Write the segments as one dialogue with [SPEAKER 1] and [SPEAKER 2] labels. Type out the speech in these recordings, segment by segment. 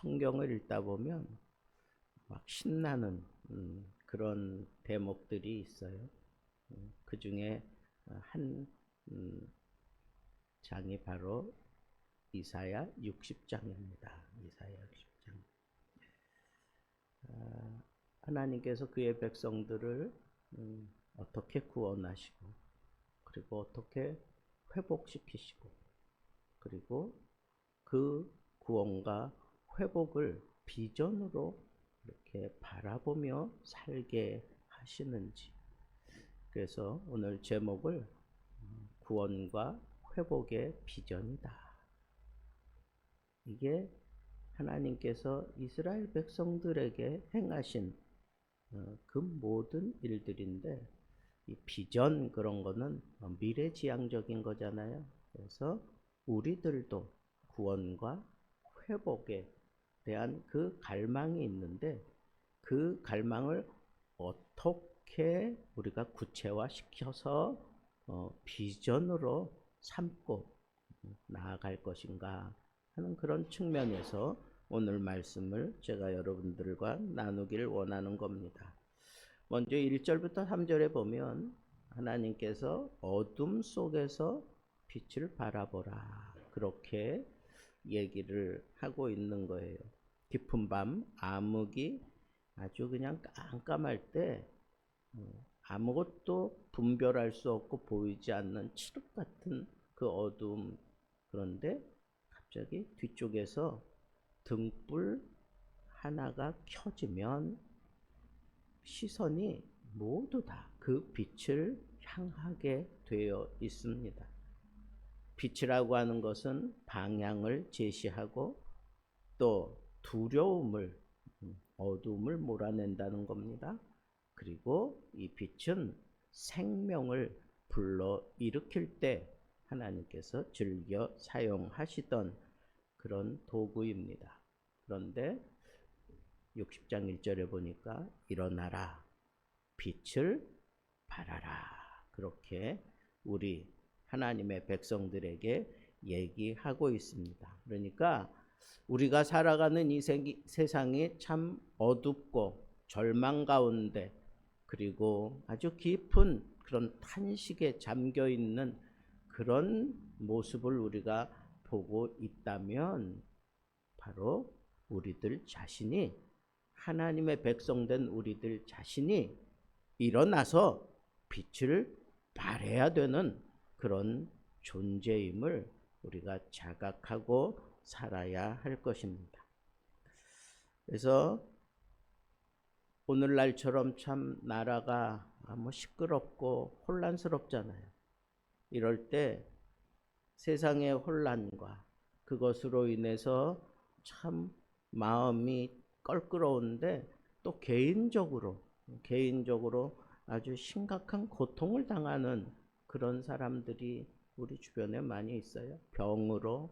[SPEAKER 1] 성경을 읽다 보면 막 신나는 음, 그런 대목들이 있어요. 음, 그 중에 한 음, 장이 바로 이사야 60장입니다. 이사야 60장. 아, 하나님께서 그의 백성들을 음, 어떻게 구원하시고 그리고 어떻게 회복시키시고 그리고 그 구원과 회복을 비전으로 이렇게 바라보며 살게 하시는지 그래서 오늘 제목을 구원과 회복의 비전이다. 이게 하나님께서 이스라엘 백성들에게 행하신 어, 그 모든 일들인데 이 비전 그런 거는 미래지향적인 거잖아요. 그래서 우리들도 구원과 회복에 대한 그 갈망이 있는데 그 갈망을 어떻게 우리가 구체화시켜서 어, 비전으로 삼고 나아갈 것인가 하는 그런 측면에서 오늘 말씀을 제가 여러분들과 나누기를 원하는 겁니다. 먼저 1절부터 3절에 보면 하나님께서 어둠 속에서 빛을 바라보라. 그렇게 얘기를 하고 있는 거예요. 깊은 밤 암흑이 아주 그냥 깜깜할 때 어, 아무것도 분별할 수 없고 보이지 않는 칠흑 같은 그 어둠 그런데 갑자기 뒤쪽에서 등불 하나가 켜지면 시선이 모두 다 그 빛을 향하게 되어 있습니다. 빛이라고 하는 것은 방향을 제시하고 또 두려움을 어둠을 몰아낸다는 겁니다. 그리고 이 빛은 생명을 불러 일으킬 때 하나님께서 즐겨 사용하시던 그런 도구입니다. 그런데 60장 1절에 보니까 일어나라 빛을 바라라 그렇게 우리 하나님의 백성들에게 얘기하고 있습니다. 그러니까 우리가 살아가는 이 세상이 참 어둡고 절망 가운데 그리고 아주 깊은 그런 탄식에 잠겨 있는 그런 모습을 우리가 보고 있다면 바로 우리들 자신이 하나님의 백성된 우리들 자신이 일어나서 빛을 발해야 되는 그런 존재임을 우리가 자각하고 살아야 할 것입니다. 그래서 오늘날처럼 참 나라가 뭐 시끄럽고 혼란스럽잖아요. 이럴 때 세상의 혼란과 그것으로 인해서 참 마음이 껄끄러운데 또 개인적으로 개인적으로 아주 심각한 고통을 당하는 그런 사람들이 우리 주변에 많이 있어요. 병으로,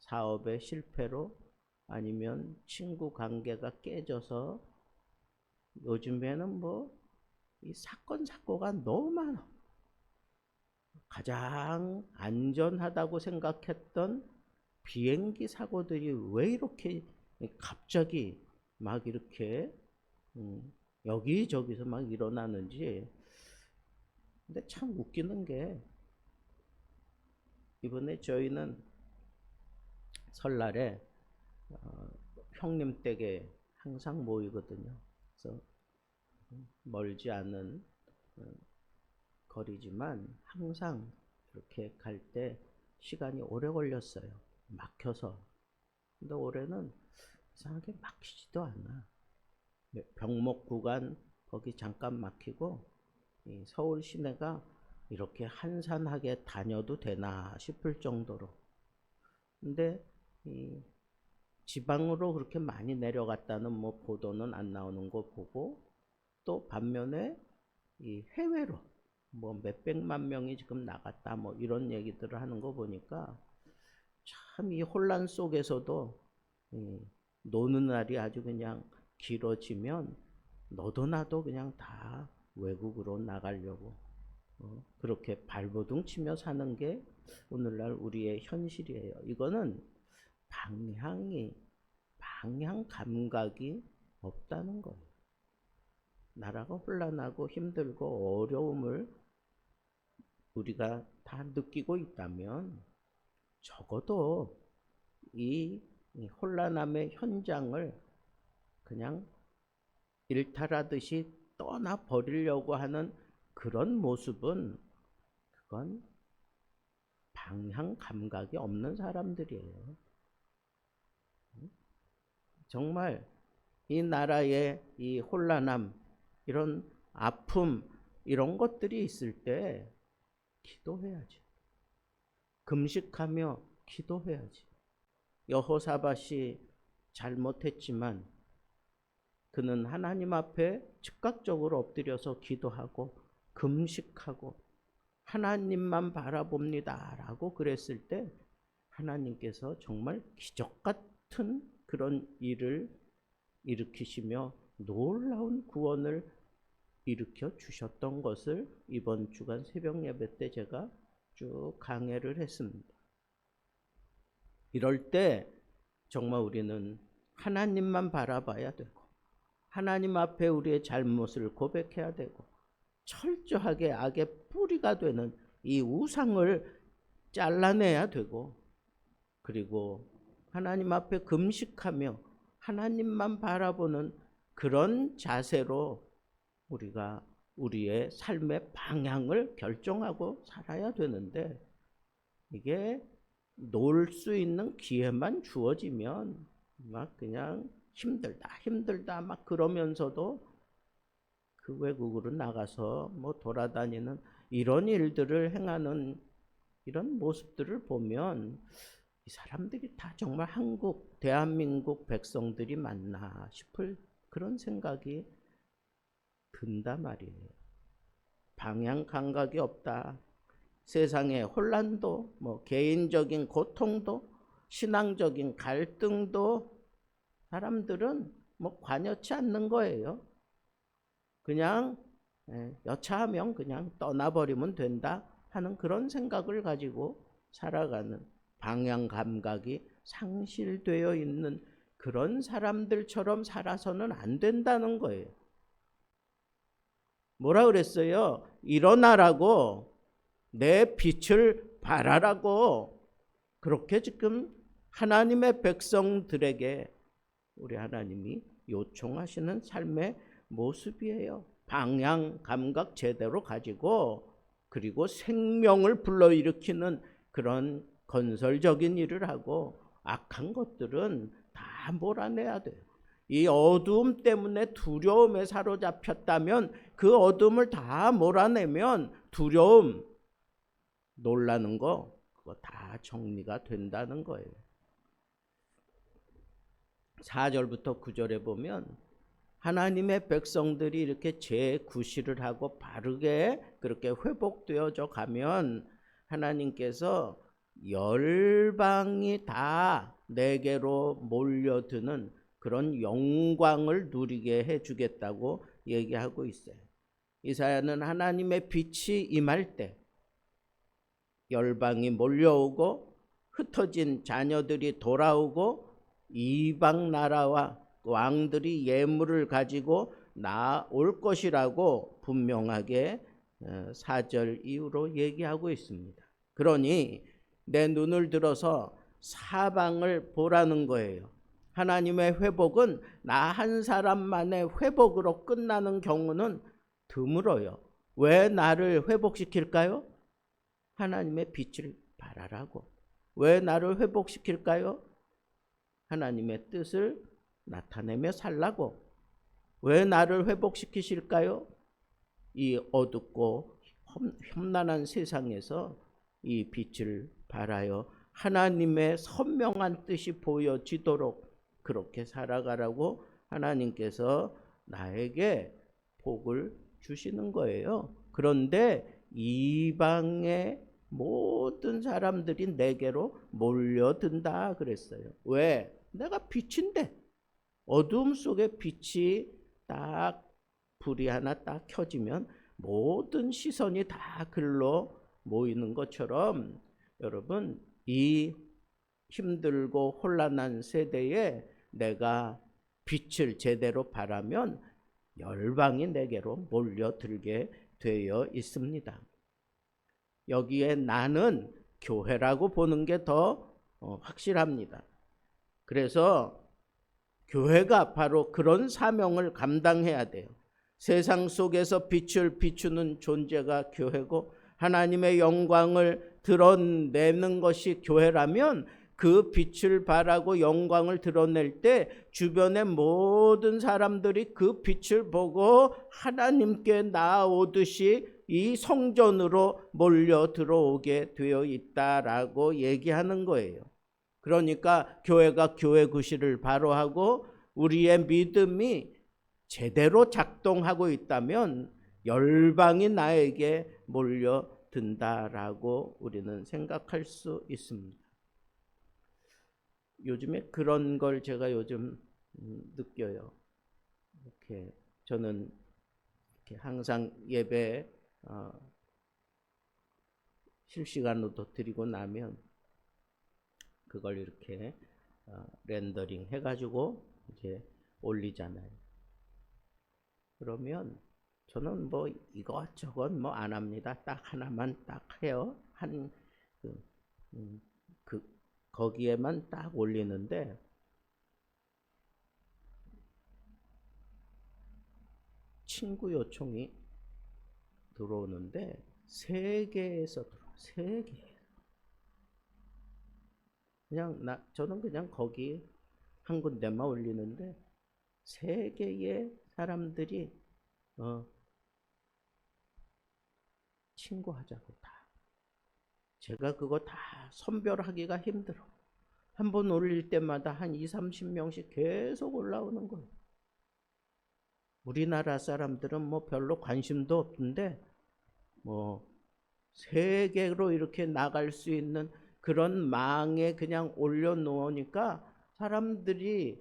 [SPEAKER 1] 사업의 실패로, 아니면 친구 관계가 깨져서 요즘에는 뭐 이 사건 사고가 너무 많아. 가장 안전하다고 생각했던 비행기 사고들이 왜 이렇게 갑자기 막 이렇게 음, 여기저기서 막 일어나는지 근데 참 웃기는 게 이번에 저희는 설날에 어, 형님 댁에 항상 모이거든요. 그래서 멀지 않은 어, 거리지만 항상 이렇게 갈 때 시간이 오래 걸렸어요. 막혀서. 근데 올해는 이상하게 막히지도 않아. 병목 구간 거기 잠깐 막히고 서울 시내가 이렇게 한산하게 다녀도 되나 싶을 정도로. 근데 이 지방으로 그렇게 많이 내려갔다는 뭐 보도는 안 나오는 거 보고 또 반면에 이 해외로 뭐 몇백만 명이 지금 나갔다 뭐 이런 얘기들을 하는 거 보니까 참 이 혼란 속에서도 이 노는 날이 아주 그냥 길어지면 너도 나도 그냥 다 외국으로 나가려고 어, 그렇게 발버둥 치며 사는 게 오늘날 우리의 현실이에요. 이거는 방향이 방향 감각이 없다는 거예요. 나라가 혼란하고 힘들고 어려움을 우리가 다 느끼고 있다면 적어도 이, 이 혼란함의 현장을 그냥 일탈하듯이 떠나 버리려고 하는 그런 모습은 그건 방향 감각이 없는 사람들이에요. 정말 이 나라의 이 혼란함, 이런 아픔, 이런 것들이 있을 때 기도해야지. 금식하며 기도해야지. 여호사밧이 잘못했지만 그는 하나님 앞에 즉각적으로 엎드려서 기도하고 금식하고 하나님만 바라봅니다라고 그랬을 때 하나님께서 정말 기적 같은 그런 일을 일으키시며 놀라운 구원을 일으켜 주셨던 것을 이번 주간 새벽 예배 때 제가 쭉 강해를 했습니다. 이럴 때 정말 우리는 하나님만 바라봐야 되고 하나님 앞에 우리의 잘못을 고백해야 되고 철저하게 악의 뿌리가 되는 이 우상을 잘라내야 되고 그리고 하나님 앞에 금식하며 하나님만 바라보는 그런 자세로 우리가 우리의 삶의 방향을 결정하고 살아야 되는데 이게 놀 수 있는 기회만 주어지면 막 그냥 힘들다 힘들다 막 그러면서도 그 외국으로 나가서 뭐 돌아다니는 이런 일들을 행하는 이런 모습들을 보면 이 사람들이 다 정말 한국 대한민국 백성들이 맞나 싶을 그런 생각이 든다 말이에요. 방향 감각이 없다. 세상의 혼란도 뭐 개인적인 고통도 신앙적인 갈등도 사람들은 뭐 관여치 않는 거예요. 그냥 예, 여차하면 그냥 떠나버리면 된다 하는 그런 생각을 가지고 살아가는 방향 감각이 상실되어 있는 그런 사람들처럼 살아서는 안 된다는 거예요. 뭐라 그랬어요? 일어나라고 내 빛을 발하라고 그렇게 지금 하나님의 백성들에게 우리 하나님이 요청하시는 삶의 모습이에요. 방향 감각 제대로 가지고 그리고 생명을 불러일으키는 그런 건설적인 일을 하고 악한 것들은 다 몰아내야 돼요. 이 어두움 때문에 두려움에 사로잡혔다면 그 어둠을 다 몰아내면 두려움, 놀라는 거 그거 다 정리가 된다는 거예요. 4절부터 9절에 보면 하나님의 백성들이 이렇게 재구실을 하고 바르게 그렇게 회복되어져 가면 하나님께서 열방이 다 내게로 몰려드는 그런 영광을 누리게 해주겠다고 얘기하고 있어요. 이사야는 하나님의 빛이 임할 때 열방이 몰려오고 흩어진 자녀들이 돌아오고 이방 나라와 왕들이 예물을 가지고 나올 것이라고 분명하게 4절 어, 이후로 얘기하고 있습니다. 그러니 내 눈을 들어서 사방을 보라는 거예요. 하나님의 회복은 나 한 사람만의 회복으로 끝나는 경우는 드물어요. 왜 나를 회복시킬까요? 하나님의 빛을 발하라고. 왜 나를 회복시킬까요? 하나님의 뜻을 나타내며 살라고. 왜 나를 회복시키실까요? 이 어둡고 험난한 세상에서 이 빛을 발하여 하나님의 선명한 뜻이 보여지도록 그렇게 살아가라고 하나님께서 나에게 복을 주시는 거예요. 그런데 이방의 모든 사람들이 내게로 몰려든다 그랬어요. 왜? 내가 빛인데 어둠 속에 빛이 딱 불이 하나 딱 켜지면 모든 시선이 다 글로 모이는 것처럼 여러분 이 힘들고 혼란한 세대에 내가 빛을 제대로 바라면 열방이 내게로 몰려들게 되어 있습니다. 여기에 나는 교회라고 보는 게 더 확실합니다. 그래서 교회가 바로 그런 사명을 감당해야 돼요. 세상 속에서 빛을 비추는 존재가 교회고 하나님의 영광을 드러내는 것이 교회라면 그 빛을 발하고 영광을 드러낼 때 주변의 모든 사람들이 그 빛을 보고 하나님께 나아오듯이 이 성전으로 몰려 들어오게 되어 있다라고 얘기하는 거예요. 그러니까 교회가 교회 구실을 바로 하고 우리의 믿음이 제대로 작동하고 있다면 열방이 나에게 몰려든다라고 우리는 생각할 수 있습니다. 요즘에 그런 걸 제가 요즘 음, 느껴요. 이렇게 저는 이렇게 항상 예배 어, 실시간으로도 드리고 나면 그걸 이렇게 어, 렌더링 해가지고 이제 올리잖아요. 그러면 저는 뭐 이것저것 뭐 안 합니다. 딱 하나만 딱 해요. 한 그, 음, 그 거기에만 딱 올리는데 친구 요청이 들어오는데 세 개에서 들어 세 개. 그냥 나 저는 그냥 거기 한 군데만 올리는데 세 개의 사람들이 어 친구하자고 다. 제가 그거 다 선별하기가 힘들어. 한 번 올릴 때마다 한 2, 30명씩 계속 올라오는 거예요. 우리나라 사람들은 뭐 별로 관심도 없는데 뭐 세계로 이렇게 나갈 수 있는 그런 망에 그냥 올려놓으니까 사람들이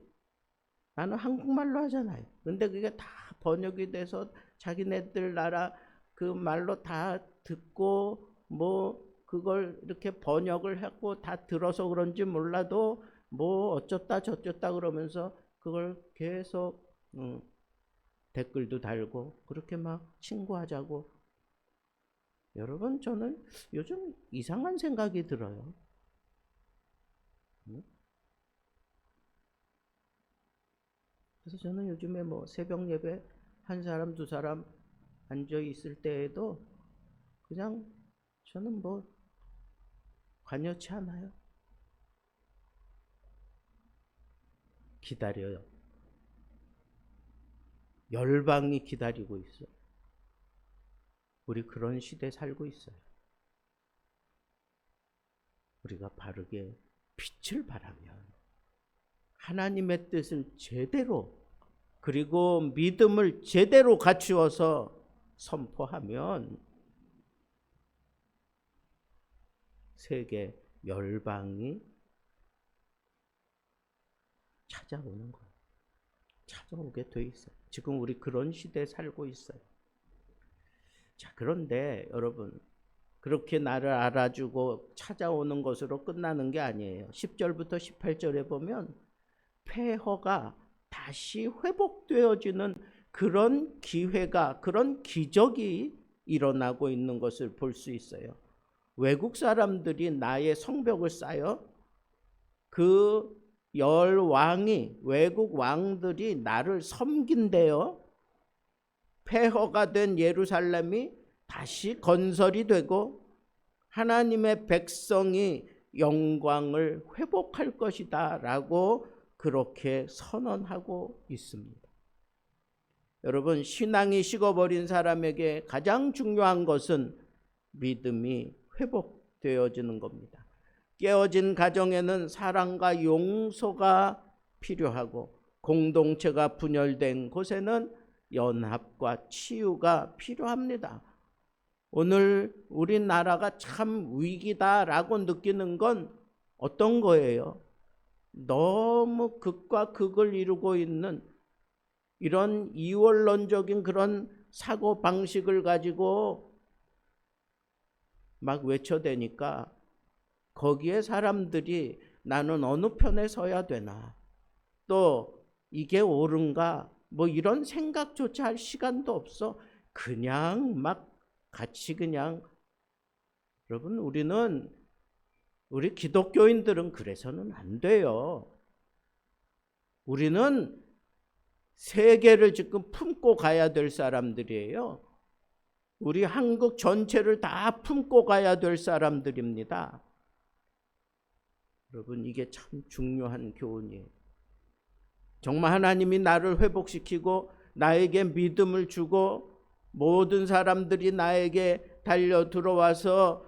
[SPEAKER 1] 나는 한국말로 하잖아요. 근데 그게 다 번역이 돼서 자기네들 나라 그 말로 다 듣고 뭐 그걸 이렇게 번역을 했고 다 들어서 그런지 몰라도 뭐 어쩌다 저쩌다 그러면서 그걸 계속 음, 댓글도 달고 그렇게 막 친구하자고 여러분 저는 요즘 이상한 생각이 들어요. 음? 그래서 저는 요즘에 뭐 새벽 예배 한 사람 두 사람 앉아 있을 때에도 그냥 저는 뭐 관여치 않아요. 기다려요. 열방이 기다리고 있어. 우리 그런 시대에 살고 있어요. 우리가 바르게 빛을 바라면 하나님의 뜻을 제대로 그리고 믿음을 제대로 갖추어서 선포하면 세계 열방이 찾아오는 거예요. 찾아오게 돼 있어요. 지금 우리 그런 시대에 살고 있어요. 자, 그런데 여러분, 그렇게 나를 알아주고 찾아오는 것으로 끝나는 게 아니에요. 10절부터 18절에 보면 폐허가 다시 회복되어지는 그런 기회가, 그런 기적이 일어나고 있는 것을 볼 수 있어요. 외국 사람들이 나의 성벽을 쌓여 그 열 왕이 외국 왕들이 나를 섬긴대요. 폐허가 된 예루살렘이 다시 건설이 되고 하나님의 백성이 영광을 회복할 것이다 라고 그렇게 선언하고 있습니다. 여러분 신앙이 식어버린 사람에게 가장 중요한 것은 믿음이 회복되어지는 겁니다. 깨어진 가정에는 사랑과 용서가 필요하고 공동체가 분열된 곳에는 연합과 치유가 필요합니다. 오늘 우리나라가 참 위기다라고 느끼는 건 어떤 거예요? 너무 극과 극을 이루고 있는 이런 이원론적인 그런 사고 방식을 가지고 막 외쳐대니까 거기에 사람들이 나는 어느 편에 서야 되나? 또 이게 옳은가 뭐 이런 생각조차 할 시간도 없어. 그냥 막 같이 그냥 여러분 우리는 우리 기독교인들은 그래서는 안 돼요. 우리는 세계를 지금 품고 가야 될 사람들이에요. 우리 한국 전체를 다 품고 가야 될 사람들입니다. 여러분 이게 참 중요한 교훈이에요. 정말 하나님이 나를 회복시키고 나에게 믿음을 주고 모든 사람들이 나에게 달려 들어와서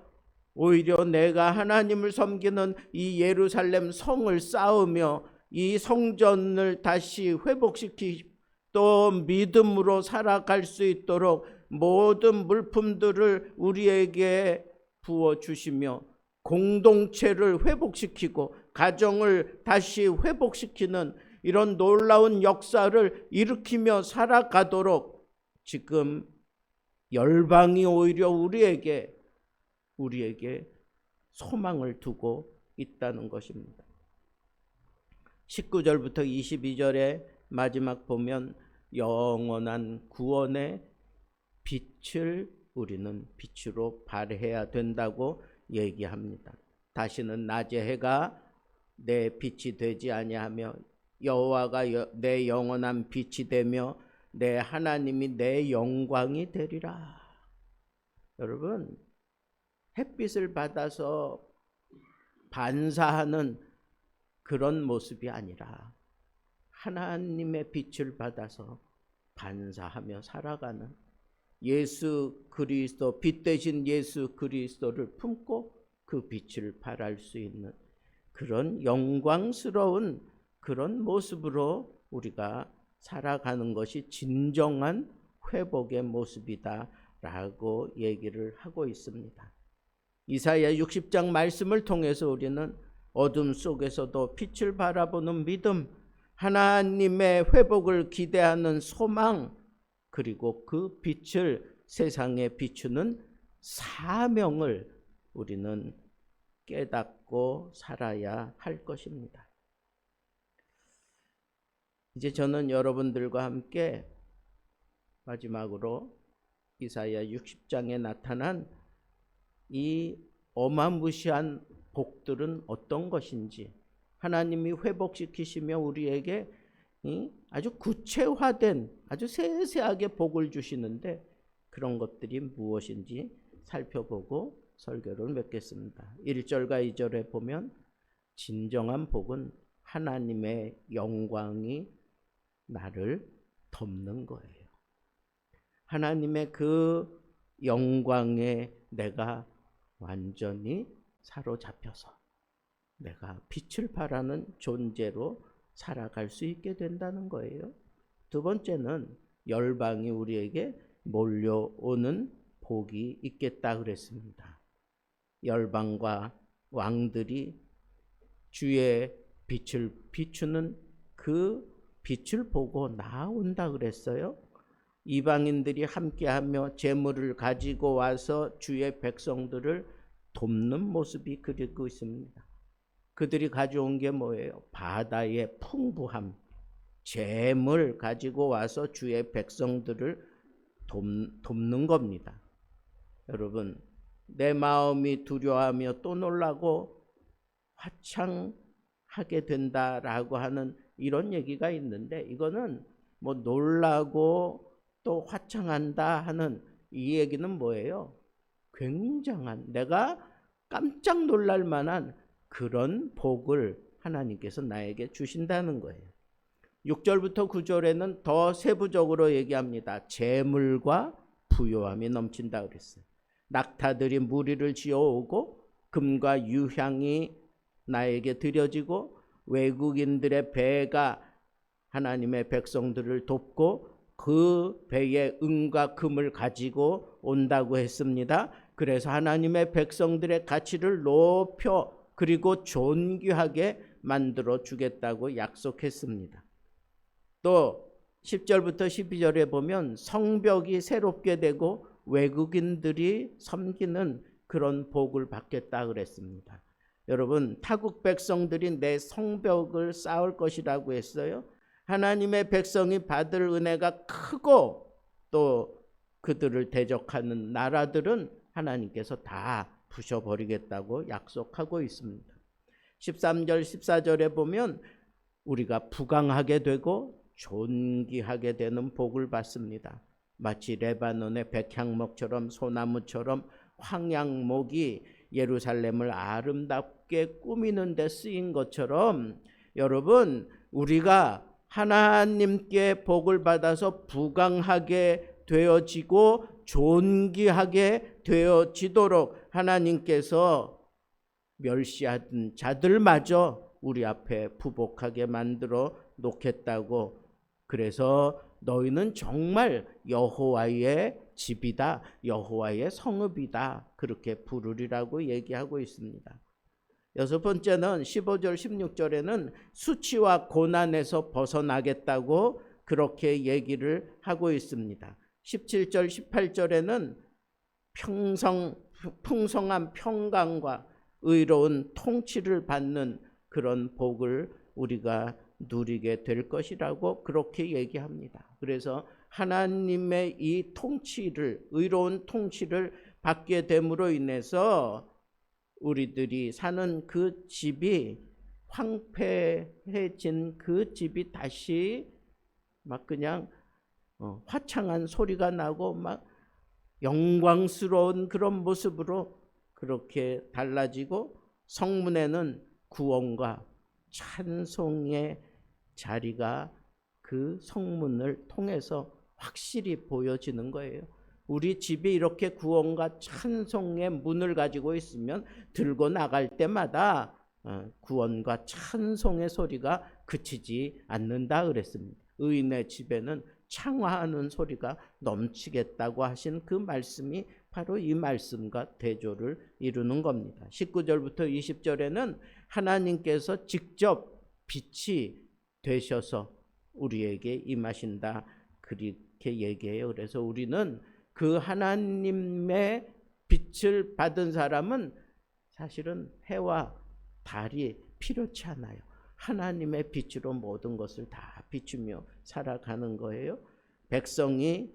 [SPEAKER 1] 오히려 내가 하나님을 섬기는 이 예루살렘 성을 쌓으며 이 성전을 다시 회복시키 또 믿음으로 살아갈 수 있도록 모든 물품들을 우리에게 부어 주시며 공동체를 회복시키고 가정을 다시 회복시키는 이런 놀라운 역사를 일으키며 살아가도록 지금 열방이 오히려 우리에게 우리에게 소망을 두고 있다는 것입니다. 19절부터 22절의 마지막 보면 영원한 구원의 빛을 우리는 빛으로 발해야 된다고 얘기합니다. 다시는 낮의 해가 내 빛이 되지 아니하며 여호와가 여- 내 영원한 빛이 되며 내 하나님이 내 영광이 되리라. 여러분 햇빛을 받아서 반사하는 그런 모습이 아니라 하나님의 빛을 받아서 반사하며 살아가는 예수 그리스도 빛 대신 예수 그리스도를 품고 그 빛을 발할 수 있는 그런 영광스러운 그런 모습으로 우리가 살아가는 것이 진정한 회복의 모습이다라고 얘기를 하고 있습니다. 이사야 60장 말씀을 통해서 우리는 어둠 속에서도 빛을 바라보는 믿음, 하나님의 회복을 기대하는 소망, 그리고 그 빛을 세상에 비추는 사명을 우리는 깨닫고 살아야 할 것입니다. 이제 저는 여러분들과 함께 마지막으로 이사야 60장에 나타난 이 어마무시한 복들은 어떤 것인지 하나님이 회복시키시며 우리에게 이 아주 구체화된 아주 세세하게 복을 주시는데 그런 것들이 무엇인지 살펴보고 설교를 맺겠습니다. 1절과 2절에 보면 진정한 복은 하나님의 영광이 나를 덮는 거예요. 하나님의 그 영광에 내가 완전히 사로잡혀서 내가 빛을 발하는 존재로 살아갈 수 있게 된다는 거예요. 두 번째는 열방이 우리에게 몰려오는 복이 있겠다 그랬습니다. 열방과 왕들이 주의 빛을 비추는 그 빛을 보고 나온다 그랬어요. 이방인들이 함께하며 재물을 가지고 와서 주의 백성들을 돕는 모습이 그리고 있습니다. 그들이 가져온 게 뭐예요? 바다의 풍부함, 재물 가지고 와서 주의 백성들을 돕, 돕는 겁니다. 여러분, 내 마음이 두려워하며 또 놀라고 화창하게 된다라고 하는 이런 얘기가 있는데 이거는 뭐 놀라고 또 화창한다 하는 이 얘기는 뭐예요? 굉장한 내가 깜짝 놀랄 만한 그런 복을 하나님께서 나에게 주신다는 거예요. 6절부터 9절에는 더 세부적으로 얘기합니다. 재물과 부요함이 넘친다 그랬어요. 낙타들이 무리를 지어오고 금과 유향이 나에게 드려지고 외국인들의 배가 하나님의 백성들을 돕고 그 배에 은과 금을 가지고 온다고 했습니다. 그래서 하나님의 백성들의 가치를 높여 그리고 존귀하게 만들어 주겠다고 약속했습니다. 또 10절부터 12절에 보면 성벽이 새롭게 되고 외국인들이 섬기는 그런 복을 받겠다 그랬습니다. 여러분 타국 백성들이 내 성벽을 쌓을 것이라고 했어요. 하나님의 백성이 받을 은혜가 크고 또 그들을 대적하는 나라들은 하나님께서 다 부셔버리겠다고 약속하고 있습니다. 13절 14절에 보면 우리가 부강하게 되고 존귀하게 되는 복을 받습니다. 마치 레바논의 백향목처럼 소나무처럼 황양목이 예루살렘을 아름답게 꾸미는 데 쓰인 것처럼 여러분 우리가 하나님께 복을 받아서 부강하게 되어지고 존귀하게 되어지도록 하나님께서 멸시하던 자들마저 우리 앞에 부복하게 만들어 놓겠다고. 그래서 너희는 정말 여호와의 집이다 여호와의 성읍이다 그렇게 부르리라고 얘기하고 있습니다. 여섯 번째는 15절 16절에는 수치와 고난에서 벗어나겠다고 그렇게 얘기를 하고 있습니다. 17절 18절에는 평성 풍성한 평강과 의로운 통치를 받는 그런 복을 우리가 누리게 될 것이라고 그렇게 얘기합니다. 그래서 하나님의 이 통치를 의로운 통치를 받게 됨으로 인해서 우리들이 사는 그 집이 황폐해진 그 집이 다시 막 그냥 어, 화창한 소리가 나고 막 영광스러운 그런 모습으로 그렇게 달라지고 성문에는 구원과 찬송의 자리가 그 성문을 통해서 확실히 보여지는 거예요. 우리 집이 이렇게 구원과 찬송의 문을 가지고 있으면 들고 나갈 때마다 어, 구원과 찬송의 소리가 그치지 않는다 그랬습니다. 의인의 집에는 창화하는 소리가 넘치겠다고 하신 그 말씀이 바로 이 말씀과 대조를 이루는 겁니다. 19절부터 20절에는 하나님께서 직접 빛이 되셔서 우리에게 임하신다. 그 렇게 얘기해요. 그래서 우리는 그 하나님의 빛을 받은 사람은 사실은 해와 달이 필요치 않아요. 하나님의 빛으로 모든 것을 다 비추며 살아가는 거예요. 백성이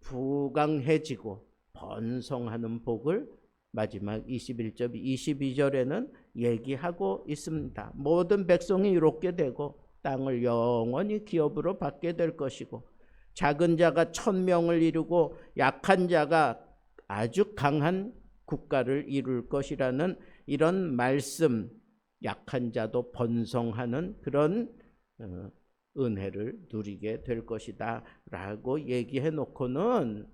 [SPEAKER 1] 부강해지고 번성하는 복을 마지막 21절 22절에는 얘기하고 있습니다. 모든 백성이 이롭게 되고 땅을 영원히 기업으로 받게 될 것이고 작은 자가 천명을 이루고 약한 자가 아주 강한 국가를 이룰 것이라는 이런 말씀 약한 자도 번성하는 그런 어, 은혜를 누리게 될 것이다 라고 얘기해 놓고는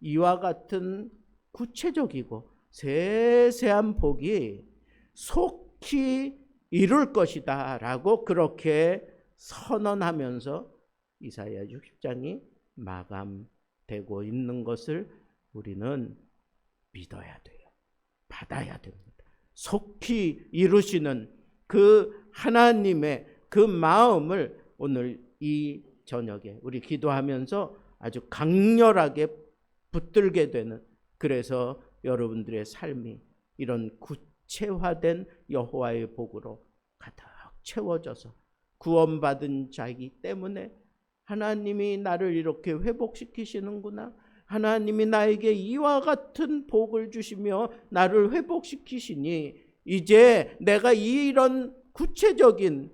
[SPEAKER 1] 이와 같은 구체적이고 세세한 복이 속히 이룰 것이다 라고 그렇게 선언하면서 이사야 60장이 마감되고 있는 것을 우리는 믿어야 돼요. 받아야 됩니다. 속히 이루시는 그 하나님의 그 마음을 오늘 이 저녁에 우리 기도하면서 아주 강렬하게 붙들게 되는 그래서 여러분들의 삶이 이런 구체화된 여호와의 복으로 가득 채워져서 구원받은 자이기 때문에 하나님이 나를 이렇게 회복시키시는구나. 하나님이 나에게 이와 같은 복을 주시며 나를 회복시키시니 이제 내가 이런 구체적인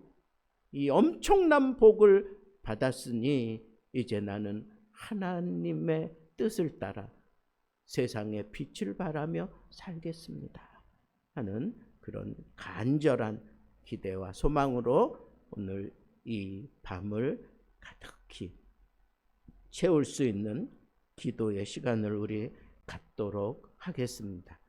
[SPEAKER 1] 이 엄청난 복을 받았으니 이제 나는 하나님의 뜻을 따라 세상에 빛을 발하며 살겠습니다. 하는 그런 간절한 기대와 소망으로 오늘 이 밤을 가득히 채울 수 있는 기도의 시간을 우리 갖도록 하겠습니다.